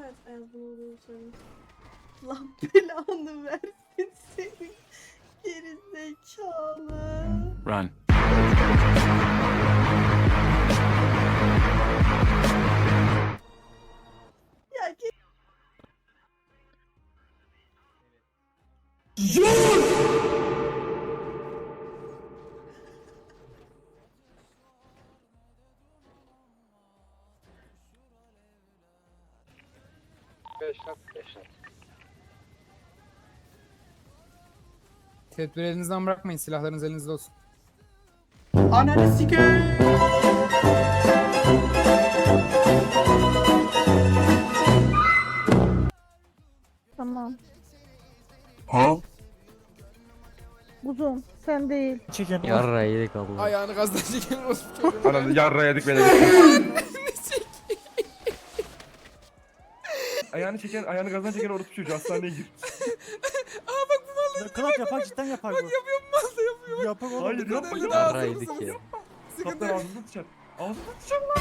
evet Ayaz bunu olduğunu söyleyeyim. Allah belanı versin seni. Geri zekalı. Run. Ya ki Tedbir elinizden bırakmayın. Silahlarınız elinizde olsun. Ananı sikeyim. Tamam. Ha? Uzun. Sen değil. Yarra yedik abla. Ayağını gazdan çocuğu. Ananı yarra yedik beni. ayağını çeken, ayağını gazdan çeken orospu çocuğu hastaneye gir. Klap yapar cidden yapar bu. Bak yapıyorum mal da yapıyor. Yapar oğlum. Hayır yapma yapma. Ya. Sıkıntı Kaptan yok. ağzını sıçar. Ağzını sıçar lan.